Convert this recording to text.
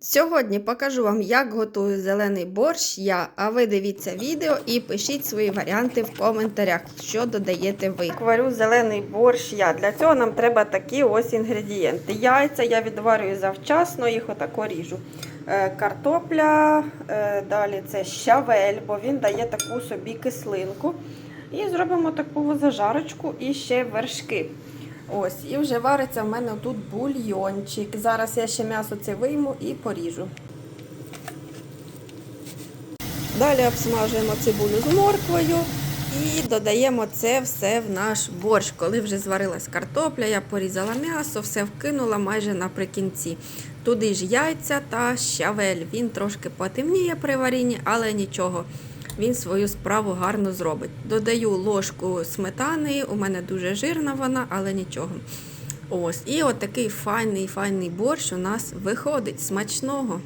Сьогодні покажу вам, як готую зелений борщ я, а ви дивіться відео і пишіть свої варіанти в коментарях, що додаєте ви. Варю зелений борщ я. Для цього нам треба такі ось інгредієнти. Яйця я відварюю завчасно, їх отако ріжу. Е, Картопля, е, далі це щавель, бо він дає таку собі кислинку. І зробимо таку зажарочку і ще вершки. Ось, і вже вариться в мене тут бульйончик. Зараз я ще м'ясо це вийму і поріжу. Далі обсмажуємо цибулю з морквою і додаємо це все в наш борщ. Коли вже зварилась картопля, я порізала м'ясо, все вкинула майже наприкінці. Туди ж яйця та щавель. Він трошки потемніє при варінні, але нічого. Він свою справу гарно зробить. Додаю ложку сметани, у мене дуже жирна вона, але нічого. Ось, і от такий файний файний борщ у нас виходить смачного.